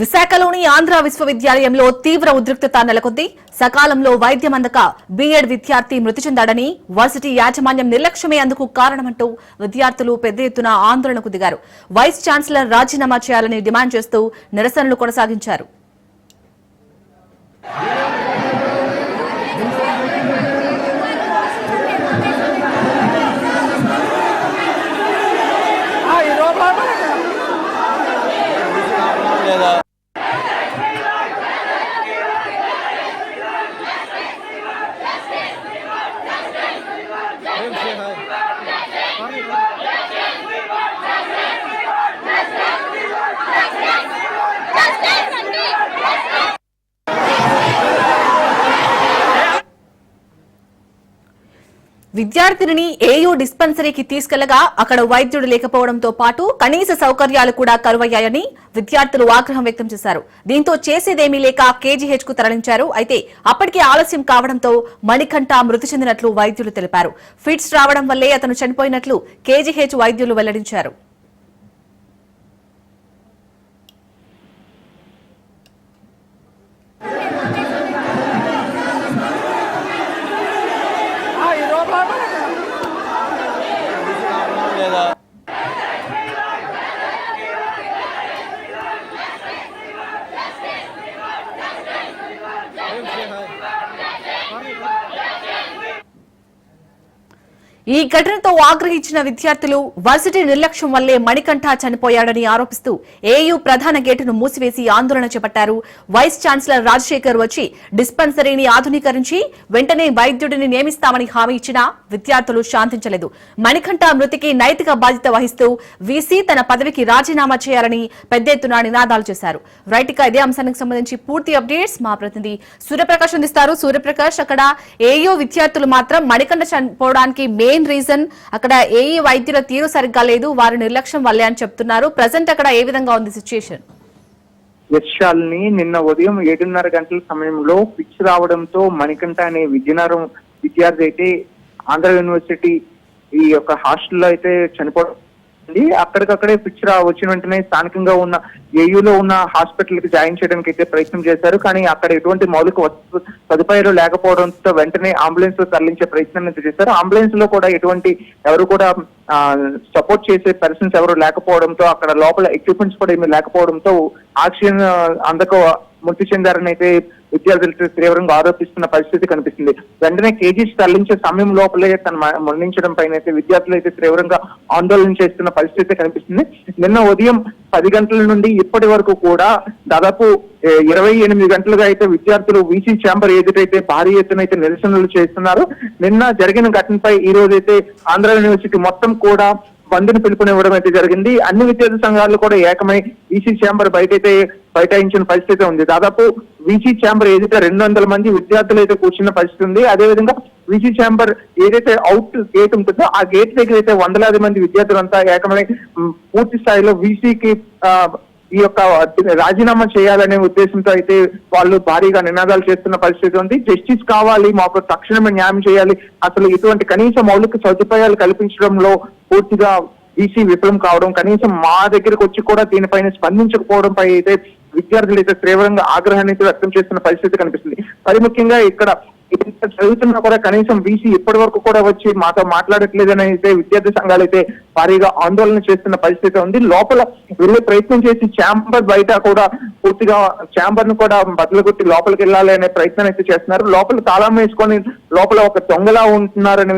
విశాఖలోని ఆంధ్ర విశ్వవిద్యాలయంలో తీవ్ర ఉద్రిక్తత నెలకొంది. సకాలంలో వైద్యం అందక బీఎడ్ విద్యార్థి మృతి చెందాడని వర్సిటీ యాజమాన్యం నిర్లక్ష్యమే అందుకు కారణమంటూ విద్యార్థులు పెద్ద ఎత్తున ఆందోళనకు దిగారు. వైస్ ఛాన్సలర్ రాజీనామా చేయాలని డిమాండ్ చేస్తూ నిరసనలు కొనసాగించారు. విద్యార్థినిని ఏయూ డిస్పెన్సరీకి తీసుకెళ్ళగా అక్కడ వైద్యుడు లేకపోవడంతో పాటు కనీస సౌకర్యాలు కూడా కరువయ్యాయని విద్యార్థులు ఆగ్రహం వ్యక్తం చేశారు. దీంతో చేసేదేమీ లేక కేజీహెచ్కు తరలించారు. అయితే అప్పటికే ఆలస్యం కావడంతో మణికంఠ మృతి చెందినట్లు వైద్యులు తెలిపారు. ఫిట్స్ రావడం వల్లే అతను చనిపోయినట్లు కేజీహెచ్ వైద్యులు వెల్లడించారు. ఈ ఘటనతో ఆగ్రహించిన విద్యార్థులు వర్సిటీ నిర్లక్ష్యం వల్లే మణికంఠ చనిపోయాడని ఆరోపిస్తూ ఏయూ ప్రధాన గేటును మూసివేసి ఆందోళన చేపట్టారు. వైస్ ఛాన్సలర్ రాజశేఖర్ వచ్చి డిస్పెన్సరీని ఆధునీకరించి వెంటనే వైద్యుడిని నియమిస్తామని హామీ ఇచ్చినా విద్యార్థులు శాంతించలేదు. మణికంఠ మృతికి నైతిక బాధ్యత వహిస్తూ వీసీ తన పదవికి రాజీనామా చేయాలని పెద్ద ఎత్తున నినాదాలు చేశారు. రైట్ ఇదే అంశానికి సంబంధించి పూర్తి అప్డేట్స్ మా ప్రతినిధి సూర్యప్రకాష్ అందిస్తారు. సూర్యప్రకాష్ అక్కడ ఏయూ విద్యార్థులు మాత్రం మణికంఠ చనిపోవడానికి మే మెయిన్ రీజన్ అక్కడ ఏ వైద్యుల తీరు సరిగ్గా లేదు వారి నిర్లక్ష్యం వల్లే అని చెప్తున్నారు. ప్రజెంట్ అక్కడ ఏ విధంగా ఉంది సిచ్యుయేషన్? యశాల్ని నిన్న ఉదయం ఏడున్నర గంటల సమయంలో పిచ్ రావడంతో మణికంఠ అనే విద్యనగరం విద్యార్థి అయితే ఆంధ్ర యూనివర్సిటీ ఈ యొక్క హాస్టల్లో అయితే చనిపోవడం అక్కడికక్కడే పిచ్ వచ్చిన వెంటనే స్థానికంగా ఉన్న ఏయూలో ఉన్న హాస్పిటల్కి జాయిన్ చేయడానికి అయితే ప్రయత్నం చేశారు. కానీ అక్కడ ఎటువంటి మౌలిక సదుపాయాలు లేకపోవడంతో వెంటనే అంబులెన్స్లో తరలించే ప్రయత్నం అయితే చేశారు. అంబులెన్స్లో కూడా ఎటువంటి ఎవరు కూడా సపోర్ట్ చేసే పర్సన్స్ ఎవరు లేకపోవడంతో అక్కడ లోపల ఎక్విప్మెంట్స్ కూడా ఏమీ లేకపోవడంతో ఆక్సిజన్ అందక మృతి చెందారని అయితే విద్యార్థులు తీవ్రంగా ఆరోపిస్తున్న పరిస్థితి కనిపిస్తుంది. వెంటనే కేజీస్ తరలించే సమయం లోపలే తను మరణించడం పైన అయితే విద్యార్థులు అయితే తీవ్రంగా ఆందోళన చేస్తున్న పరిస్థితి కనిపిస్తుంది. నిన్న ఉదయం పది గంటల నుండి ఇప్పటి వరకు కూడా దాదాపు ఇరవై ఎనిమిది గంటలుగా అయితే విద్యార్థులు వీసీ ఛాంబర్ ఎదుటైతే భారీ ఎత్తున అయితే నిరసనలు చేస్తున్నారు. నిన్న జరిగిన ఘటనపై ఈ రోజు అయితే ఆంధ్ర యూనివర్సిటీ మొత్తం కూడా బంద్ను పిలుపునివ్వడం అయితే జరిగింది. అన్ని విద్యార్థి సంఘాలు కూడా ఏకమై ఈసీ ఛాంబర్ బయటైతే బైఠాయించిన పరిస్థితి ఉంది. దాదాపు వీసీ ఛాంబర్ ఏదైతే రెండు వందల మంది విద్యార్థులు అయితే కూర్చున్న పరిస్థితి ఉంది. అదేవిధంగా వీసీ ఛాంబర్ ఏదైతే అవుట్ గేట్ ఉంటుందో ఆ గేట్ దగ్గర అయితే వందలాది మంది విద్యార్థులంతా ఏకమై పూర్తి స్థాయిలో వీసీకి ఈ యొక్క రాజీనామా చేయాలనే ఉద్దేశంతో అయితే వాళ్ళు భారీగా నినాదాలు చేస్తున్న పరిస్థితి ఉంది. జస్టిస్ కావాలి మాకు తక్షణమే న్యాయం చేయాలి. అసలు ఇటువంటి కనీస మౌలిక సదుపాయాలు కల్పించడంలో పూర్తిగా ఈసీ విఫలం కావడం కనీసం మా దగ్గరకు వచ్చి కూడా దీనిపైన స్పందించకపోవడంపై అయితే విద్యార్థులు అయితే తీవ్రంగా ఆగ్రహాన్ని వ్యక్తం చేస్తున్న పరిస్థితి కనిపిస్తుంది. మరి ముఖ్యంగా ఇక్కడ ఇంత చదువుతున్నా కూడా కనీసం వీసీ ఇప్పటి వరకు కూడా వచ్చి మాతో మాట్లాడట్లేదని అయితే విద్యార్థి సంఘాలు అయితే భారీగా ఆందోళన చేస్తున్న పరిస్థితి ఉంది. లోపల వెళ్ళే ప్రయత్నం చేసి ఛాంబర్ బయట కూడా పూర్తిగా ఛాంబర్ను కూడా బదులుగొట్టి లోపలికి వెళ్ళాలి అనే ప్రయత్నం అయితే చేస్తున్నారు. లోపల తాళం వేసుకొని లోపల ఒక దొంగలా ఉంటున్నారని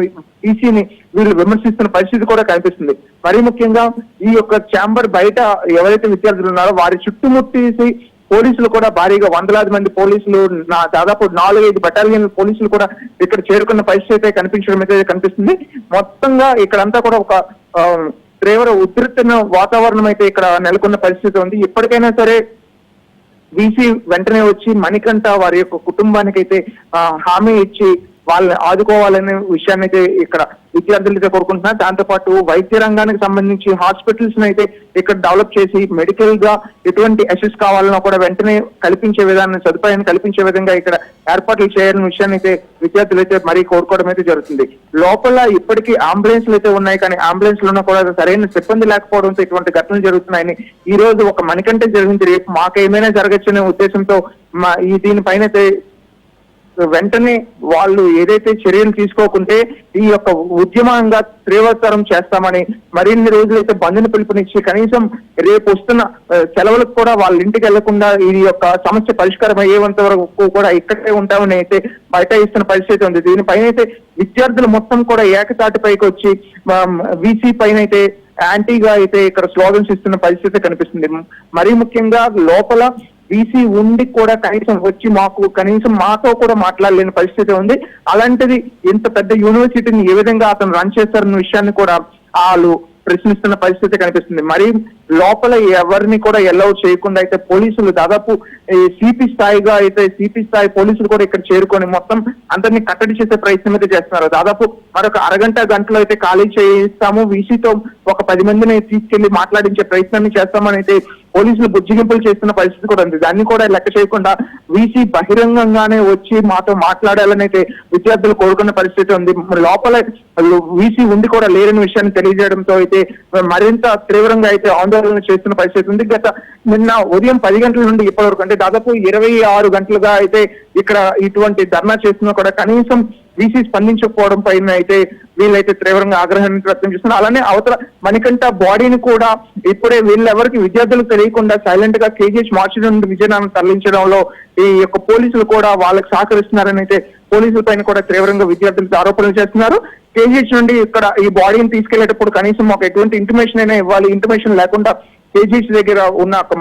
ఈసీని వీళ్ళు విమర్శిస్తున్న పరిస్థితి కూడా కనిపిస్తుంది. మరీ ముఖ్యంగా ఈ యొక్క ఛాంబర్ బయట ఎవరైతే విద్యార్థులు ఉన్నారో వారి చుట్టుముట్టేసి పోలీసులు కూడా భారీగా వందలాది మంది పోలీసులు నా దాదాపు నాలుగైదు బటాలియన్ పోలీసులు కూడా ఇక్కడ చేరుకున్న పరిస్థితి అయితే కనిపించడం అయితే కనిపిస్తుంది. మొత్తంగా ఇక్కడంతా కూడా ఒక తీవ్ర ఉధృతమైన వాతావరణం అయితే ఇక్కడ నెలకొన్న పరిస్థితి ఉంది. ఇప్పటికైనా సరే వీసీ వెంటనే వచ్చి మణికంఠ వారి యొక్క కుటుంబానికి అయితే హామీ ఇచ్చి వాళ్ళని ఆదుకోవాలనే విషయాన్ని అయితే ఇక్కడ విద్యార్థులు అయితే కోరుకుంటున్నారు. దాంతో పాటు వైద్య రంగానికి సంబంధించి హాస్పిటల్స్ అయితే ఇక్కడ డెవలప్ చేసి మెడికల్గా ఎటువంటి అసెస్ కావాలన్నా కూడా వెంటనే కల్పించే విధానం సదుపాయాన్ని కల్పించే విధంగా ఇక్కడ ఏర్పాట్లు చేయాలని విషయాన్ని అయితే విద్యార్థులు అయితే మరీ కోరుకోవడం అయితే జరుగుతుంది. లోపల ఇప్పటికీ అంబులెన్స్లు అయితే ఉన్నాయి కానీ అంబులెన్స్లో కూడా సరైన సిబ్బంది లేకపోవడంతో ఇటువంటి ఘటనలు జరుగుతున్నాయని ఈ రోజు ఒక మణికంటే జరిగింది. రేపు మాకేమైనా ఏమైనా జరగచ్చనే ఉద్దేశంతో మా ఈ దీనిపైన అయితే వెంటనే వాళ్ళు ఏదైతే చర్యలు తీసుకోకుంటే ఈ యొక్క ఉద్యమంగా తీవ్రతరం చేస్తామని మరిన్ని రోజులైతే బంద్ని పిలుపునిచ్చి కనీసం రేపు వస్తున్న సెలవులకు కూడా వాళ్ళ ఇంటికి వెళ్ళకుండా ఈ యొక్క సమస్య పరిష్కారం అయ్యేంత వరకు కూడా ఇక్కడే ఉంటామని అయితే బయట ఇస్తున్న పరిస్థితి ఉంది. దీనిపైన అయితే విద్యార్థులు మొత్తం కూడా ఏకతాటిపైకి వచ్చి వీసీ పైన అయితే యాంటీగా అయితే ఇక్కడ స్లోగన్స్ ఇస్తున్న పరిస్థితి కనిపిస్తుంది. మరీ ముఖ్యంగా లోపల బీసీ ఉండి కూడా కనీసం వచ్చి మాకు కనీసం మాతో కూడా మాట్లాడలేని పరిస్థితి ఉంది. అలాంటిది ఇంత పెద్ద యూనివర్సిటీని ఏ విధంగా అతను రన్ చేస్తారన్న విషయాన్ని కూడా వాళ్ళు ప్రశ్నిస్తున్న పరిస్థితి కనిపిస్తుంది. మరి లోపల ఎవరిని కూడా ఎల్లౌ చేయకుండా అయితే పోలీసులు దాదాపు సిపి స్థాయిగా అయితే సిపి స్థాయి పోలీసులు కూడా ఇక్కడ చేరుకొని మొత్తం అందరినీ కట్టడి చేసే ప్రయత్నం అయితే చేస్తున్నారు. దాదాపు మరొక అరగంట గంటలో అయితే ఖాళీ చేయిస్తాము. వీసీతో ఒక పది మందిని తీసుకెళ్ళి మాట్లాడించే ప్రయత్నాన్ని చేస్తామని అయితే పోలీసులు బుజ్జిగింపులు చేస్తున్న పరిస్థితి కూడా ఉంది. దాన్ని కూడా లెక్క చేయకుండా వీసీ బహిరంగంగానే వచ్చి మాతో మాట్లాడాలని అయితే విద్యార్థులు కోరుకున్న పరిస్థితి ఉంది. మరి లోపల వీసీ ఉండి కూడా లేరని విషయాన్ని తెలియజేయడంతో అయితే మరింత తీవ్రంగా అయితే ఆందోళన చేస్తున్న పరిస్థితి ఉంది. గత నిన్న ఉదయం పది గంటల నుండి ఇప్పటి వరకు అంటే దాదాపు ఇరవై ఆరు గంటలుగా అయితే ఇక్కడ ఇటువంటి ధర్నా చేస్తున్నా కూడా కనీసం వీసీ స్పందించకపోవడం పైన అయితే వీళ్ళైతే తీవ్రంగా ఆగ్రహాన్ని వ్యక్తం చేస్తున్నారు. అలానే అవతల మణికంఠ బాడీని కూడా ఇప్పుడే వీళ్ళెవరికి విద్యార్థులకు తెలియకుండా సైలెంట్గా కేజీహెచ్ మార్చి నుండి విజయనగరం తరలించడంలో ఈ యొక్క పోలీసులు కూడా వాళ్ళకి సహకరిస్తున్నారని అయితే పోలీసుల పైన కూడా తీవ్రంగా విద్యార్థులకు ఆరోపణలు చేస్తున్నారు. కేజీహెచ్ నుండి ఇక్కడ ఈ బాడీని తీసుకెళ్ళేటప్పుడు కనీసం మాకు ఎటువంటి ఇంటిమేషన్ అయినా ఇవ్వాలి. ఇంటిమేషన్ లేకుండా కేజీహెచ్ దగ్గర ఉన్న ఒక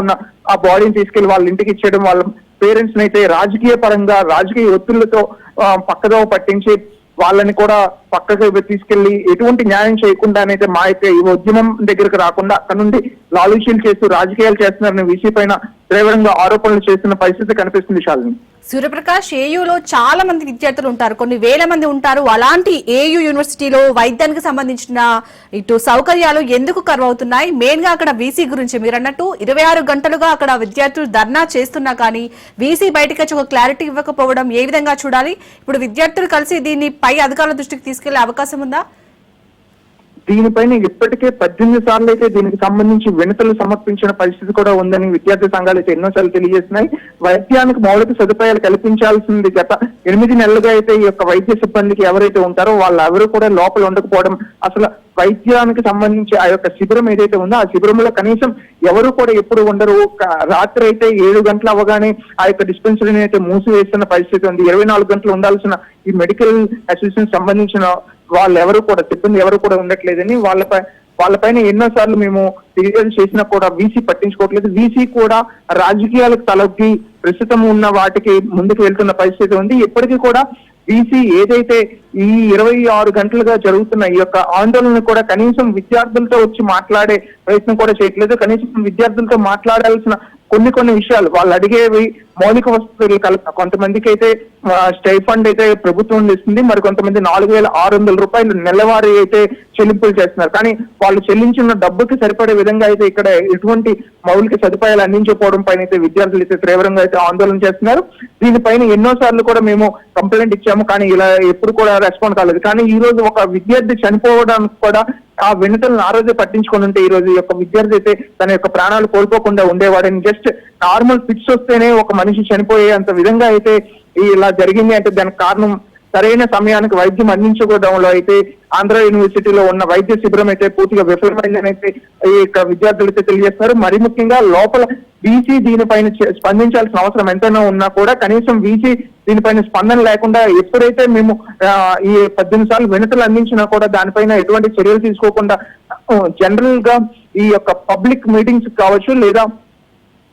ఉన్న ఆ బాడీని తీసుకెళ్ళి వాళ్ళ ఇంటికి ఇచ్చేయడం వాళ్ళ పేరెంట్స్ అయితే రాజకీయ పరంగా రాజకీయ ఒత్తిళ్ళతో ఆ, పక్కదోవ పట్టించి వాళ్ళని కూడా పక్కకు తీసుకెళ్ళి ఎటువంటి న్యాయం చేయకుండానైతే మా యొక్క ఈ ఉద్యమం దగ్గరకు రాకుండా అక్కడ నుండి లాలూచీలు చేస్తూ రాజకీయాలు చేస్తున్నారనే విషయం పైన తీవ్రంగా ఆరోపణలు చేస్తున్న పరిస్థితి కనిపిస్తుంది శాలిని. సూర్యప్రకాష్ ఏయులో చాలా మంది విద్యార్థులు ఉంటారు. కొన్ని వేల మంది ఉంటారు. అలాంటి ఏయు యూనివర్సిటీలో వైద్యానికి సంబంధించిన ఇటు సౌకర్యాలు ఎందుకు కరువు అవుతున్నాయి మెయిన్గా అక్కడ వీసీ గురించి మీరు అన్నట్టు ఇరవై ఆరు గంటలుగా అక్కడ విద్యార్థులు ధర్నా చేస్తున్నా కానీ వీసీ బయటకు వచ్చి ఒక క్లారిటీ ఇవ్వకపోవడం ఏ విధంగా చూడాలి? ఇప్పుడు విద్యార్థులు కలిసి దీన్ని పై అధికారుల దృష్టికి తీసుకెళ్ళే అవకాశం ఉందా? దీనిపైన ఇప్పటికే పద్దెనిమిది సార్లు అయితే దీనికి సంబంధించి వినతులు సమర్పించిన పరిస్థితి కూడా ఉందని విద్యార్థి సంఘాలు అయితే ఎన్నోసార్లు తెలియజేస్తున్నాయి. వైద్యానికి మౌలిక సదుపాయాలు కల్పించాల్సింది గత ఎనిమిది నెలలుగా అయితే ఈ యొక్క వైద్య సిబ్బందికి ఎవరైతే ఉంటారో వాళ్ళు ఎవరు కూడా లోపల ఉండకపోవడం అసలు వైద్యానికి సంబంధించి ఆ యొక్క శిబిరం ఏదైతే ఉందో ఆ శిబిరంలో కనీసం ఎవరు కూడా ఎప్పుడు ఉండరు. రాత్రి అయితే ఏడు గంటలు అవ్వగానే ఆ యొక్క డిస్పెన్సరీని అయితే మూసివేస్తున్న పరిస్థితి ఉంది. ఇరవై నాలుగు గంటలు ఉండాల్సిన ఈ మెడికల్ అసిస్టెంట్ సంబంధించిన వాళ్ళు ఎవరు కూడా సిబ్బంది ఎవరు కూడా ఉండట్లేదని వాళ్ళపై వాళ్ళపైన ఎన్నోసార్లు మేము ఫిర్యాదు చేసినా కూడా వీసీ పట్టించుకోవట్లేదు. వీసీ కూడా రాజకీయాలకు తలొగ్గి ప్రస్తుతం ఉన్న వాటికి ముందుకు వెళ్తున్న పరిస్థితి ఉంది. ఇప్పటికీ కూడా బీసీ ఏదైతే ఈ ఇరవై ఆరు గంటలుగా జరుగుతున్న ఈ యొక్క ఆందోళన కూడా కనీసం విద్యార్థులతో వచ్చి మాట్లాడే ప్రయత్నం కూడా చేయట్లేదు. కనీసం విద్యార్థులతో మాట్లాడాల్సిన కొన్ని కొన్ని విషయాలు. వాళ్ళు అడిగేవి మౌలిక వసతులు కలప కొంతమందికి అయితే స్టైఫండ్ అయితే ప్రభుత్వం ఇస్తుంది. మరి కొంతమంది నాలుగు వేల ఆరు వందల రూపాయలు నెలవారీ అయితే చెల్లింపులు చేస్తున్నారు. కానీ వాళ్ళు చెల్లించిన డబ్బుకి సరిపడే విధంగా అయితే ఇక్కడ ఎటువంటి మౌలిక సదుపాయాలు అందించకపోవడం పైన అయితే విద్యార్థులు అయితే తీవ్రంగా అయితే ఆందోళన చేస్తున్నారు. దీనిపైన ఎన్నో సార్లు కూడా మేము కంప్లైంట్ ఇచ్చాము. కానీ ఇలా ఎప్పుడు కూడా రెస్పాండ్ కాలేదు. కానీ ఈ రోజు ఒక విద్యార్థి చనిపోవడానికి కూడా ఆ వినతులను ఆ రోజే పట్టించుకొని ఉంటే ఈ రోజు యొక్క విద్యార్థి అయితే తన యొక్క ప్రాణాలు కోల్పోకుండా ఉండేవాడని జస్ట్ నార్మల్ ఫిట్స్ వస్తేనే ఒక మనిషి చనిపోయే అంత విధంగా అయితే ఇలా జరిగింది అంటే దానికి కారణం సరైన సమయానికి వైద్యం అందించకపోవడంలో అయితే ఆంధ్ర యూనివర్సిటీలో ఉన్న వైద్య శిబిరం అయితే పూర్తిగా విఫలమైందని అయితే ఈ యొక్క విద్యార్థులు అయితే తెలియజేస్తారు. మరి ముఖ్యంగా లోపల బీసీ దీనిపైన స్పందించాల్సిన అవసరం ఎంతైనా ఉన్నా కూడా కనీసం బీసీ దీనిపైన స్పందన లేకుండా ఎప్పుడైతే మేము ఈ పద్దెనిమిది సార్లు వినతులు అందించినా కూడా దానిపైన ఎటువంటి చర్యలు తీసుకోకుండా జనరల్గా ఈ యొక్క పబ్లిక్ మీటింగ్స్ కావచ్చు లేదా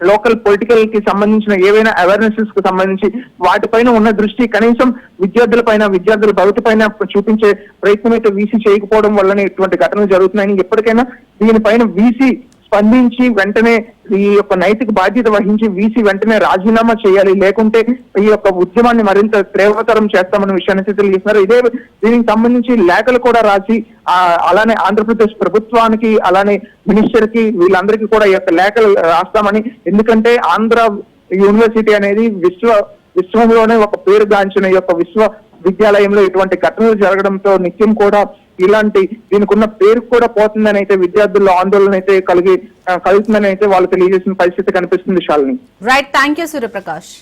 లోకల్ పొలిటికల్కి సంబంధించిన ఏవైనా అవేర్నెసెస్కు సంబంధించి వాటిపైన ఉన్న దృష్టి కనీసం విద్యార్థుల పైన విద్యార్థుల భవిత పైన చూపించే ప్రయత్నం అయితే వీసీ చేయకపోవడం వల్లనే ఇటువంటి ఘటనలు జరుగుతున్నాయని ఎప్పటికైనా దీనిపైన వీసీ స్పందించి వెంటనే ఈ యొక్క నైతిక బాధ్యత వహించి వీసీ వెంటనే రాజీనామా చేయాలి. లేకుంటే ఈ యొక్క ఉద్యమాన్ని మరింత తీవ్రతరం చేస్తామన్న విషయాన్ని తెలియజేస్తున్నారు. ఇదే దీనికి సంబంధించి లేఖలు కూడా రాసి అలానే ఆంధ్రప్రదేశ్ ప్రభుత్వానికి అలానే మినిస్టర్కి వీళ్ళందరికీ కూడా ఈ యొక్క లేఖలు రాస్తామని. ఎందుకంటే ఆంధ్ర యూనివర్సిటీ అనేది విశ్వ విశ్వంలోనే ఒక పేరుగాంచిన ఈ యొక్క విశ్వ విద్యాలయంలో ఇటువంటి ఘటనలు జరగడంతో నిత్యం కూడా ఇలాంటి దీనికి ఉన్న పేరు కూడా పోతుందని అయితే విద్యార్థుల్లో ఆందోళన అయితే కలిగి కలుగుతుందని అయితే వాళ్ళు తెలియజేసిన పరిస్థితి కనిపిస్తుంది Shalini right thank you Suryaprakash